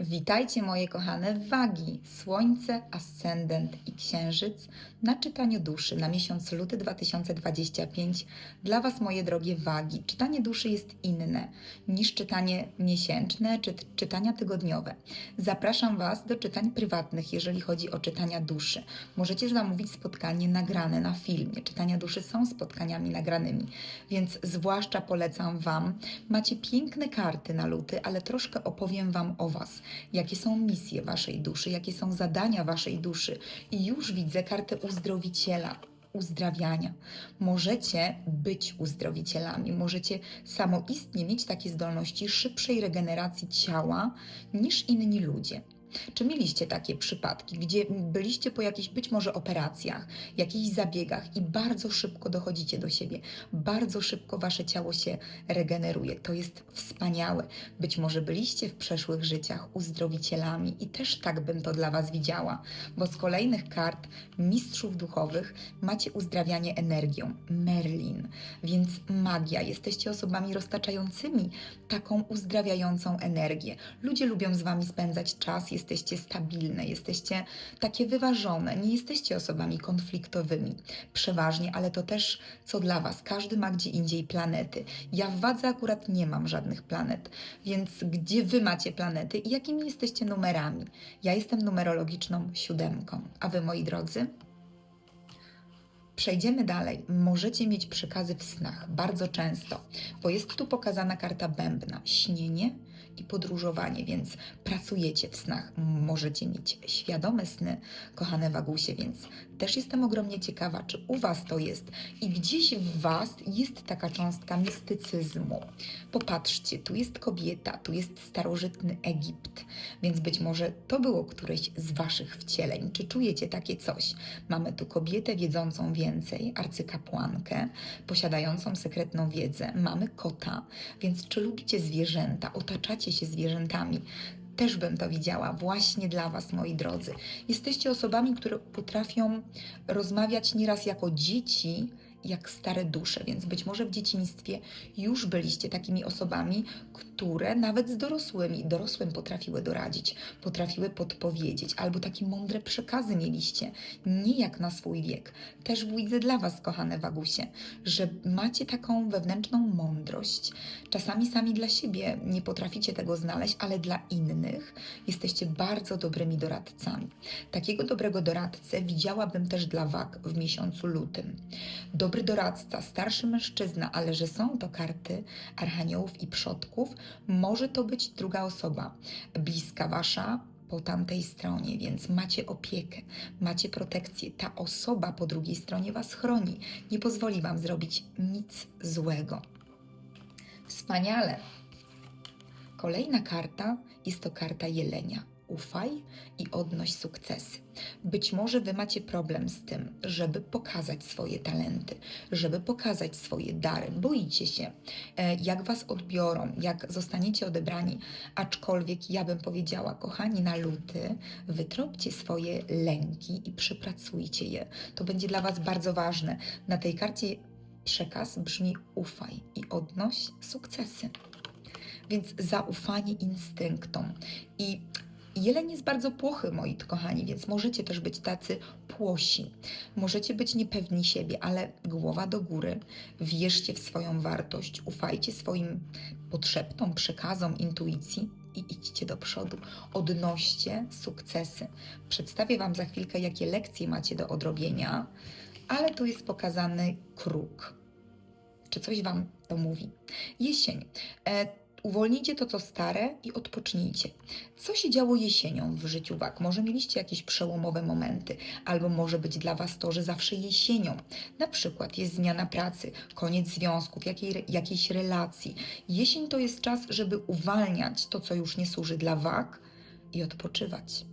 Witajcie moje kochane wagi, Słońce, Ascendent i Księżyc na czytaniu duszy na miesiąc luty 2025. Dla Was moje drogie wagi, czytanie duszy jest inne niż czytanie miesięczne czy czytania tygodniowe. Zapraszam Was do czytań prywatnych, jeżeli chodzi o czytania duszy. Możecie zamówić spotkanie nagrane na filmie. Czytania duszy są spotkaniami nagranymi, więc zwłaszcza polecam Wam. Macie piękne karty na luty, ale troszkę opowiem Wam o Was. Jakie są misje Waszej duszy, jakie są zadania Waszej duszy. I już widzę kartę uzdrowiciela uzdrawiania. Możecie być uzdrowicielami, możecie samoistnie mieć takie zdolności szybszej regeneracji ciała niż inni ludzie. Czy mieliście takie przypadki, gdzie byliście po jakichś być może operacjach, jakichś zabiegach i bardzo szybko dochodzicie do siebie, bardzo szybko wasze ciało się regeneruje? To jest wspaniałe. Być może byliście w przeszłych życiach uzdrowicielami i też tak bym to dla was widziała, bo z kolejnych kart mistrzów duchowych macie uzdrawianie energią, Merlin, więc magia. Jesteście osobami roztaczającymi taką uzdrawiającą energię. Ludzie lubią z wami spędzać czas, jesteście stabilne, jesteście takie wyważone, nie jesteście osobami konfliktowymi przeważnie, ale to też co dla was. Każdy ma gdzie indziej planety. Ja w wadze akurat nie mam żadnych planet, więc gdzie wy macie planety i jakimi jesteście numerami? Ja jestem numerologiczną siódemką, a wy moi drodzy? Przejdziemy dalej. Możecie mieć przekazy w snach bardzo często, bo jest tu pokazana karta bębna, śnienie i podróżowanie, więc pracujecie w snach. Możecie mieć świadome sny, kochane wagusie, więc też jestem ogromnie ciekawa, czy u Was to jest i gdzieś w Was jest taka cząstka mistycyzmu. Popatrzcie, tu jest kobieta, tu jest starożytny Egipt, więc być może to było któreś z Waszych wcieleń. Czy czujecie takie coś? Mamy tu kobietę wiedzącą więcej, arcykapłankę, posiadającą sekretną wiedzę. Mamy kota, więc czy lubicie zwierzęta, otaczacie się zwierzętami? Też bym to widziała właśnie dla Was, moi drodzy. Jesteście osobami, które potrafią rozmawiać nieraz jako dzieci, jak stare dusze, więc być może w dzieciństwie już byliście takimi osobami, które nawet z dorosłymi, dorosłym potrafiły doradzić, potrafiły podpowiedzieć, albo takie mądre przekazy mieliście, nie jak na swój wiek. Też widzę dla Was, kochane Wagusie, że macie taką wewnętrzną mądrość. Czasami sami dla siebie nie potraficie tego znaleźć, ale dla innych jesteście bardzo dobrymi doradcami. Takiego dobrego doradcę widziałabym też dla Wag w miesiącu lutym. Dobry doradca, starszy mężczyzna, ale że są to karty archaniołów i przodków, może to być druga osoba, bliska wasza, po tamtej stronie, więc macie opiekę, macie protekcję. Ta osoba po drugiej stronie was chroni, nie pozwoli wam zrobić nic złego. Wspaniale. Kolejna karta jest to karta jelenia. Ufaj i odnoś sukcesy. Być może wy macie problem z tym, żeby pokazać swoje talenty, żeby pokazać swoje dary. Boicie się, e, jak was odbiorą, jak zostaniecie odebrani. Aczkolwiek ja bym powiedziała, kochani, na luty wytropcie swoje lęki i przepracujcie je. To będzie dla was bardzo ważne. Na tej karcie przekaz brzmi ufaj i odnoś sukcesy. Więc zaufanie instynktom. I jeleń jest bardzo płochy, moi kochani, więc możecie też być tacy płosi. Możecie być niepewni siebie, ale głowa do góry. Wierzcie w swoją wartość, ufajcie swoim potrzebom, przekazom, intuicji i idźcie do przodu. Odnoście sukcesy. Przedstawię Wam za chwilkę, jakie lekcje macie do odrobienia, ale tu jest pokazany kruk. Czy coś Wam to mówi? Jesień. E, Uwolnijcie to, co stare i odpocznijcie. Co się działo jesienią w życiu Wag? Może mieliście jakieś przełomowe momenty, albo może być dla Was to, że zawsze jesienią, na przykład jest zmiana pracy, koniec związków, jakiej, jakiejś relacji. Jesień to jest czas, żeby uwalniać to, co już nie służy dla Wag i odpoczywać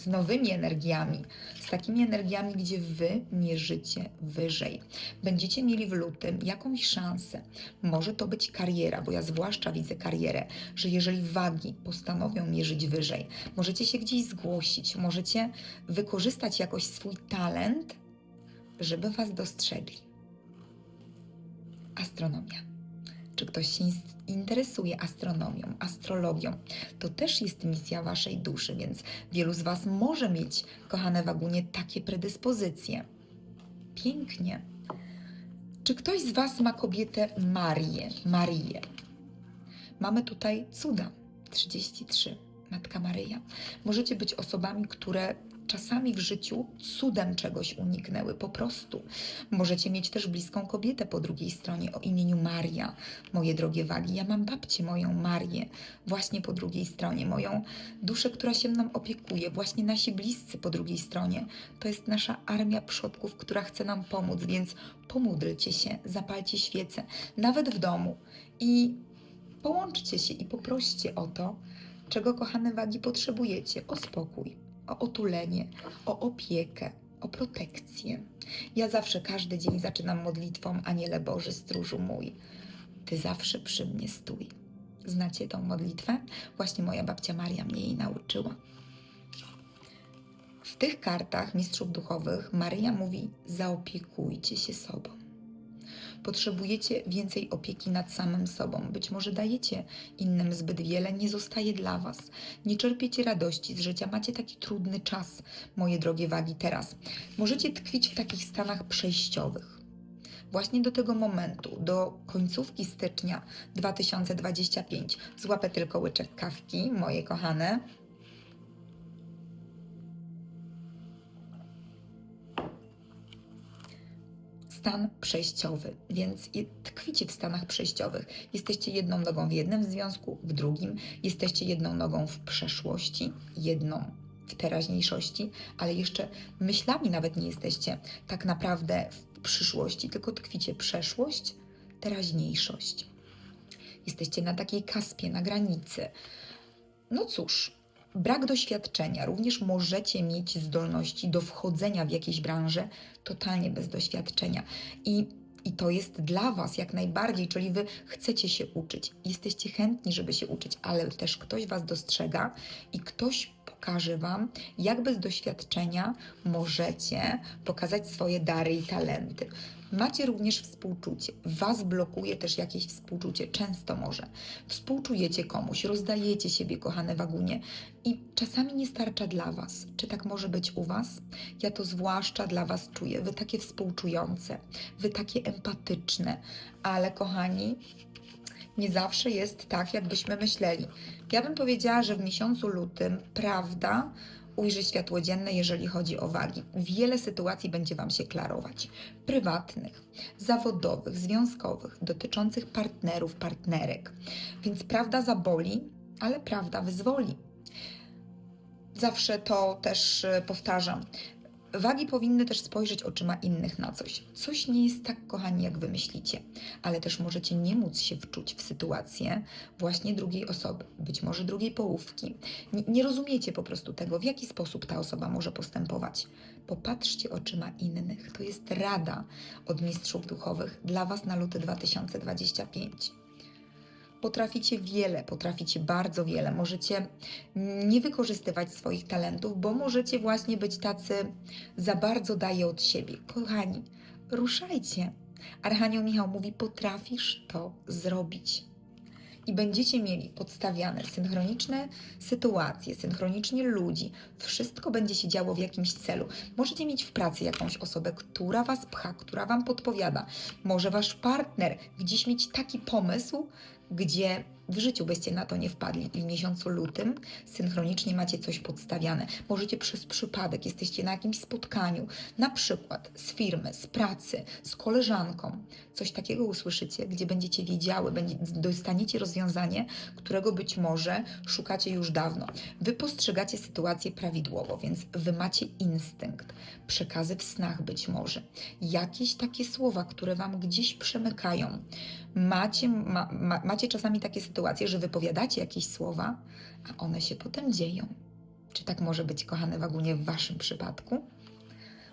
z nowymi energiami, z takimi energiami, gdzie wy mierzycie wyżej. Będziecie mieli w lutym jakąś szansę. Może to być kariera, bo ja zwłaszcza widzę karierę, że jeżeli wagi postanowią mierzyć wyżej, możecie się gdzieś zgłosić, możecie wykorzystać jakoś swój talent, żeby was dostrzegli. Astronomia. Czy ktoś się interesuje astronomią, astrologią, to też jest misja waszej duszy, więc wielu z was może mieć, kochane wagunie, takie predyspozycje. Pięknie. Czy ktoś z was ma kobietę Marię, Marię? Mamy tutaj cuda. 33. Matka Maryja. Możecie być osobami, które czasami w życiu cudem czegoś uniknęły, po prostu. Możecie mieć też bliską kobietę po drugiej stronie o imieniu Maria. Moje drogie wagi, ja mam babcię moją Marię, właśnie po drugiej stronie, moją duszę, która się mną opiekuje, właśnie nasi bliscy po drugiej stronie. To jest nasza armia przodków, która chce nam pomóc, więc pomódlcie się, zapalcie świece, nawet w domu i połączcie się i poproście o to, czego kochane wagi potrzebujecie: o spokój, o otulenie, o opiekę, o protekcję. Ja zawsze każdy dzień zaczynam modlitwą Aniele Boży, stróżu mój. Ty zawsze przy mnie stój. Znacie tą modlitwę? Właśnie moja babcia Maria mnie jej nauczyła. W tych kartach mistrzów duchowych Maryja mówi: zaopiekujcie się sobą. Potrzebujecie więcej opieki nad samym sobą. Być może dajecie innym zbyt wiele, nie zostaje dla Was. Nie czerpiecie radości z życia, macie taki trudny czas, moje drogie wagi, teraz. Możecie tkwić w takich stanach przejściowych. Właśnie do tego momentu, do końcówki stycznia 2025, złapę tylko łyczek kawki, moje kochane. Stan przejściowy, więc tkwicie w stanach przejściowych. Jesteście jedną nogą w jednym związku, w drugim, jesteście jedną nogą w przeszłości, jedną w teraźniejszości, ale jeszcze myślami nawet nie jesteście tak naprawdę w przyszłości, tylko tkwicie przeszłość, teraźniejszość. Jesteście na takiej kaspie, na granicy. No cóż, brak doświadczenia. Również możecie mieć zdolności do wchodzenia w jakieś branże totalnie bez doświadczenia. I, I to jest dla Was jak najbardziej, czyli Wy chcecie się uczyć, jesteście chętni, żeby się uczyć, ale też ktoś Was dostrzega i ktoś pokaże Wam, jak bez doświadczenia możecie pokazać swoje dary i talenty. Macie również współczucie. Was blokuje też jakieś współczucie, często może. Współczujecie komuś, rozdajecie siebie, kochane wagunie, i czasami nie starcza dla Was. Czy tak może być u Was? Ja to zwłaszcza dla Was czuję. Wy takie współczujące, Wy takie empatyczne, ale kochani, nie zawsze jest tak, jakbyśmy myśleli. Ja bym powiedziała, że w miesiącu lutym prawda ujrzy światło dzienne, jeżeli chodzi o wagi. Wiele sytuacji będzie Wam się klarować. Prywatnych, zawodowych, związkowych, dotyczących partnerów, partnerek. Więc prawda zaboli, ale prawda wyzwoli. Zawsze to też e, powtarzam. Wagi powinny też spojrzeć oczyma innych na coś. Coś nie jest tak, kochani, jak wy myślicie, ale też możecie nie móc się wczuć w sytuację właśnie drugiej osoby, być może drugiej połówki. Nie, nie rozumiecie po prostu tego, w jaki sposób ta osoba może postępować. Popatrzcie oczyma innych. To jest rada od mistrzów duchowych dla Was na luty 2025 potraficie wiele, potraficie bardzo wiele. Możecie nie wykorzystywać swoich talentów, bo możecie właśnie być tacy za bardzo daje od siebie. Kochani, ruszajcie. Archanioł Michał mówi: potrafisz to zrobić. I będziecie mieli podstawiane synchroniczne sytuacje, synchronicznie ludzi. Wszystko będzie się działo w jakimś celu. Możecie mieć w pracy jakąś osobę, która was pcha, która wam podpowiada. Może wasz partner gdzieś mieć taki pomysł, gdzie w życiu byście na to nie wpadli i w miesiącu lutym synchronicznie macie coś podstawiane. Możecie przez przypadek, jesteście na jakimś spotkaniu, na przykład z firmy, z pracy, z koleżanką. Coś takiego usłyszycie, gdzie będziecie wiedziały, będzie, dostaniecie rozwiązanie, którego być może szukacie już dawno. Wy postrzegacie sytuację prawidłowo, więc wy macie instynkt, przekazy w snach być może, jakieś takie słowa, które wam gdzieś przemykają macie, ma, ma, macie czasami takie sytuacje, że wypowiadacie jakieś słowa, a one się potem dzieją. Czy tak może być, kochane wagunie, w waszym przypadku?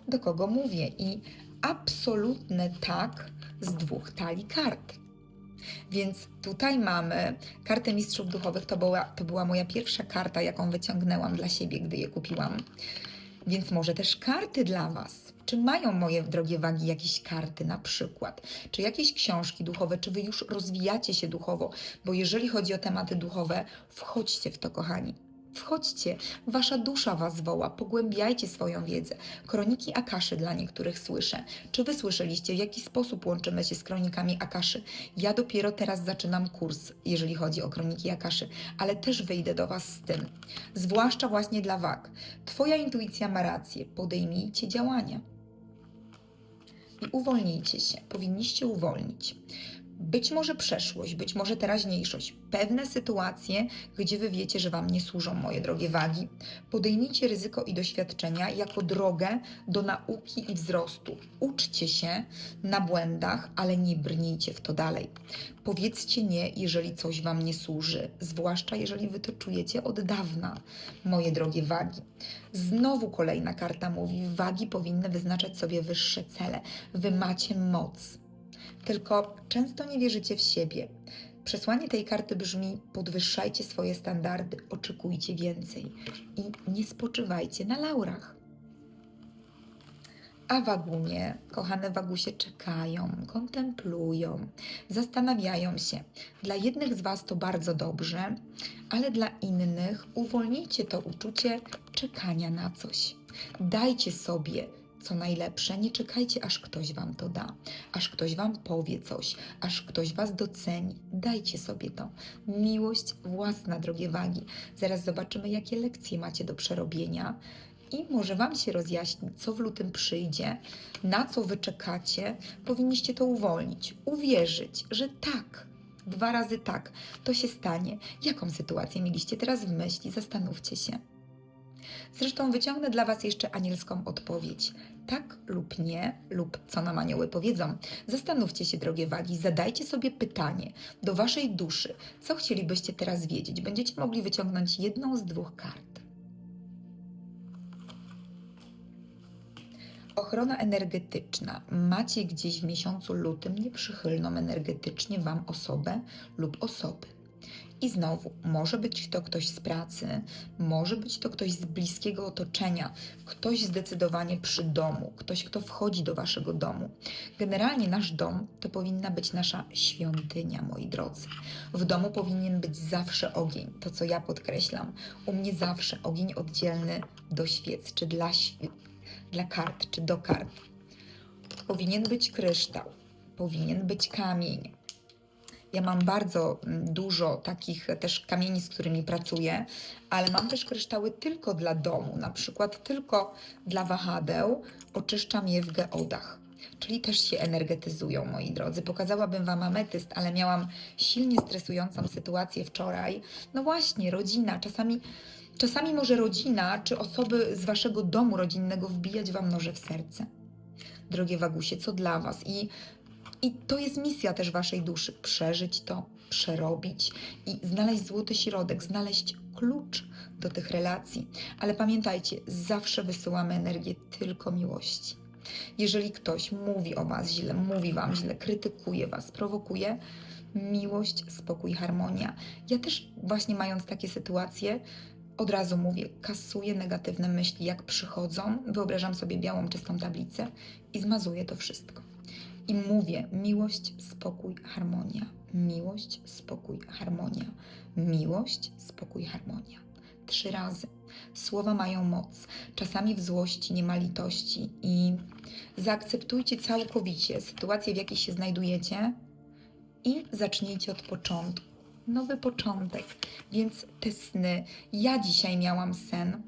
Do kogo mówię? I absolutne tak z dwóch talii kart. Więc tutaj mamy kartę Mistrzów Duchowych. To była, to była moja pierwsza karta, jaką wyciągnęłam dla siebie, gdy je kupiłam. Więc może też karty dla Was. Czy mają moje drogie wagi jakieś karty na przykład? Czy jakieś książki duchowe? Czy Wy już rozwijacie się duchowo? Bo jeżeli chodzi o tematy duchowe, wchodźcie w to, kochani. Wchodźcie, wasza dusza was woła, pogłębiajcie swoją wiedzę. Kroniki Akaszy dla niektórych słyszę. Czy wy słyszeliście, w jaki sposób łączymy się z kronikami Akaszy? Ja dopiero teraz zaczynam kurs, jeżeli chodzi o kroniki Akaszy, ale też wyjdę do was z tym. Zwłaszcza właśnie dla wag. Twoja intuicja ma rację, podejmijcie działania. I uwolnijcie się, powinniście uwolnić. Być może przeszłość, być może teraźniejszość, pewne sytuacje, gdzie wy wiecie, że wam nie służą moje drogie wagi. Podejmijcie ryzyko i doświadczenia jako drogę do nauki i wzrostu. Uczcie się na błędach, ale nie brnijcie w to dalej. Powiedzcie nie, jeżeli coś wam nie służy, zwłaszcza jeżeli wy to czujecie od dawna, moje drogie wagi. Znowu kolejna karta mówi: wagi powinny wyznaczać sobie wyższe cele. Wy macie moc tylko często nie wierzycie w siebie. Przesłanie tej karty brzmi: podwyższajcie swoje standardy, oczekujcie więcej i nie spoczywajcie na laurach. A wagunie, kochane wagusie, czekają, kontemplują, zastanawiają się. Dla jednych z Was to bardzo dobrze, ale dla innych uwolnijcie to uczucie czekania na coś. Dajcie sobie co najlepsze, nie czekajcie, aż ktoś Wam to da, aż ktoś Wam powie coś, aż ktoś Was doceni. Dajcie sobie to. Miłość własna, drogie wagi. Zaraz zobaczymy, jakie lekcje macie do przerobienia. I może Wam się rozjaśni, co w lutym przyjdzie, na co Wy czekacie. Powinniście to uwolnić, uwierzyć, że tak, dwa razy tak, to się stanie. Jaką sytuację mieliście teraz w myśli? Zastanówcie się. Zresztą wyciągnę dla Was jeszcze anielską odpowiedź. Tak lub nie, lub co nam anioły powiedzą. Zastanówcie się, drogie wagi, zadajcie sobie pytanie do Waszej duszy. Co chcielibyście teraz wiedzieć? Będziecie mogli wyciągnąć jedną z dwóch kart. Ochrona energetyczna. Macie gdzieś w miesiącu lutym nieprzychylną energetycznie Wam osobę lub osoby. I znowu, może być to ktoś z pracy, może być to ktoś z bliskiego otoczenia, ktoś zdecydowanie przy domu, ktoś, kto wchodzi do waszego domu. Generalnie nasz dom to powinna być nasza świątynia, moi drodzy. W domu powinien być zawsze ogień, to co ja podkreślam. U mnie zawsze ogień oddzielny do świec, czy dla, dla kart, czy do kart. Powinien być kryształ, powinien być kamień, ja mam bardzo mm, dużo takich też kamieni, z którymi pracuję, ale mam też kryształy tylko dla domu, na przykład tylko dla wahadeł. Oczyszczam je w geodach. Czyli też się energetyzują, moi drodzy. Pokazałabym Wam ametyst, ale miałam silnie stresującą sytuację wczoraj. No właśnie, rodzina. Czasami, czasami może rodzina czy osoby z Waszego domu rodzinnego wbijać Wam noże w serce. Drogie Wagusie, co dla Was? I i to jest misja też waszej duszy przeżyć to, przerobić i znaleźć złoty środek, znaleźć klucz do tych relacji. Ale pamiętajcie, zawsze wysyłamy energię tylko miłości. Jeżeli ktoś mówi o was źle, mówi wam źle, krytykuje was, prowokuje, miłość, spokój, harmonia. Ja też właśnie mając takie sytuacje, od razu mówię, kasuję negatywne myśli, jak przychodzą, wyobrażam sobie białą, czystą tablicę i zmazuję to wszystko. I mówię miłość, spokój, harmonia. Miłość, spokój, harmonia. Miłość, spokój, harmonia. Trzy razy. Słowa mają moc. Czasami w złości nie ma litości i zaakceptujcie całkowicie sytuację, w jakiej się znajdujecie i zacznijcie od początku. Nowy początek. Więc te sny. Ja dzisiaj miałam sen,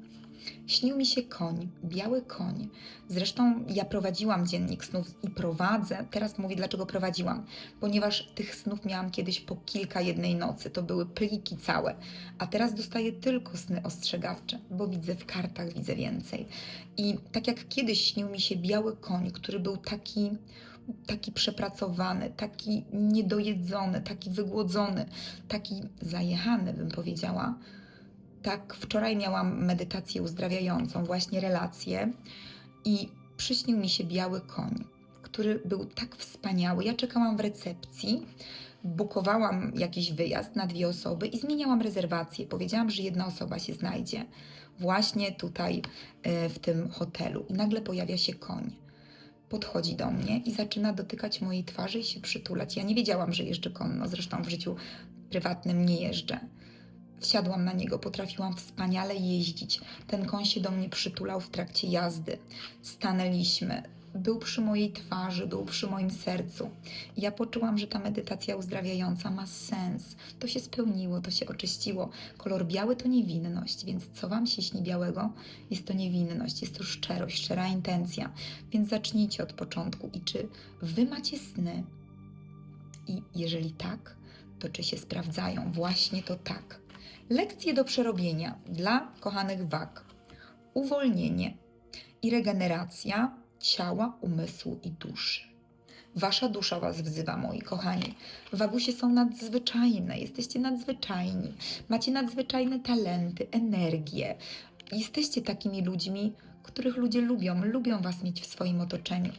Śnił mi się koń, biały koń. Zresztą ja prowadziłam dziennik snów i prowadzę. Teraz mówię, dlaczego prowadziłam. Ponieważ tych snów miałam kiedyś po kilka jednej nocy. To były pliki całe. A teraz dostaję tylko sny ostrzegawcze, bo widzę w kartach, widzę więcej. I tak jak kiedyś śnił mi się biały koń, który był taki taki przepracowany, taki niedojedzony, taki wygłodzony, taki zajechany, bym powiedziała, tak, wczoraj miałam medytację uzdrawiającą, właśnie relację i przyśnił mi się biały koń, który był tak wspaniały. Ja czekałam w recepcji, bukowałam jakiś wyjazd na dwie osoby i zmieniałam rezerwację. Powiedziałam, że jedna osoba się znajdzie właśnie tutaj e, w tym hotelu. I nagle pojawia się koń. Podchodzi do mnie i zaczyna dotykać mojej twarzy i się przytulać. Ja nie wiedziałam, że jeżdżę konno, zresztą w życiu prywatnym nie jeżdżę. Wsiadłam na niego, potrafiłam wspaniale jeździć. Ten koń się do mnie przytulał w trakcie jazdy. Stanęliśmy. Był przy mojej twarzy, był przy moim sercu. Ja poczułam, że ta medytacja uzdrawiająca ma sens. To się spełniło, to się oczyściło. Kolor biały to niewinność, więc co Wam się śni białego? Jest to niewinność, jest to szczerość, szczera intencja. Więc zacznijcie od początku. I czy Wy macie sny? I jeżeli tak, to czy się sprawdzają? Właśnie to tak. Lekcje do przerobienia dla kochanych wag. Uwolnienie i regeneracja ciała, umysłu i duszy. Wasza dusza Was wzywa, moi kochani. Wagusie są nadzwyczajne, jesteście nadzwyczajni, macie nadzwyczajne talenty, energię. Jesteście takimi ludźmi, których ludzie lubią, lubią Was mieć w swoim otoczeniu,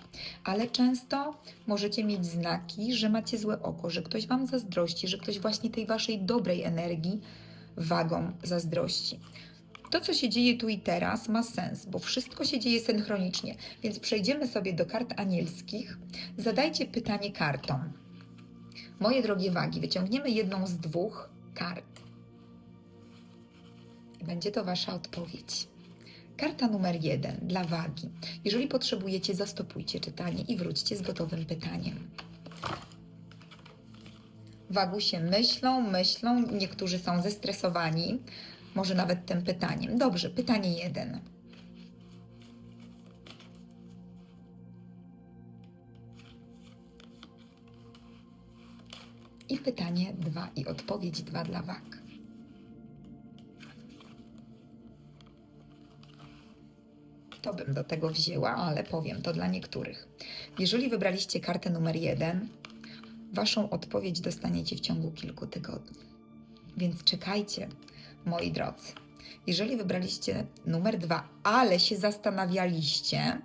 ale często możecie mieć znaki, że macie złe oko, że ktoś Wam zazdrości, że ktoś właśnie tej Waszej dobrej energii wagą zazdrości. To, co się dzieje tu i teraz, ma sens, bo wszystko się dzieje synchronicznie. Więc przejdziemy sobie do kart anielskich. Zadajcie pytanie kartom. Moje drogie wagi, wyciągniemy jedną z dwóch kart. Będzie to Wasza odpowiedź. Karta numer jeden dla wagi. Jeżeli potrzebujecie, zastopujcie czytanie i wróćcie z gotowym pytaniem. Wagusie myślą, myślą, niektórzy są zestresowani, może nawet tym pytaniem. Dobrze, pytanie jeden. I pytanie dwa i odpowiedź dwa dla wag. To bym do tego wzięła, ale powiem to dla niektórych. Jeżeli wybraliście kartę numer jeden, Waszą odpowiedź dostaniecie w ciągu kilku tygodni. Więc czekajcie, moi drodzy. Jeżeli wybraliście numer dwa, ale się zastanawialiście,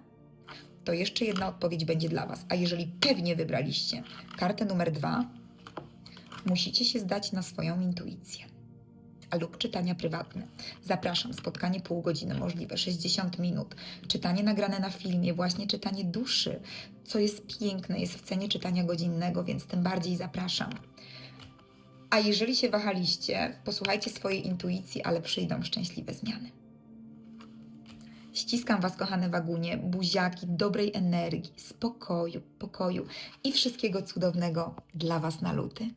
to jeszcze jedna odpowiedź będzie dla Was. A jeżeli pewnie wybraliście kartę numer dwa, musicie się zdać na swoją intuicję. Lub czytania prywatne. Zapraszam, spotkanie pół godziny możliwe, 60 minut. Czytanie nagrane na filmie, właśnie czytanie duszy, co jest piękne, jest w cenie czytania godzinnego, więc tym bardziej zapraszam. A jeżeli się wahaliście, posłuchajcie swojej intuicji, ale przyjdą szczęśliwe zmiany. Ściskam Was, kochane wagunie, buziaki, dobrej energii, spokoju, pokoju i wszystkiego cudownego dla Was na luty.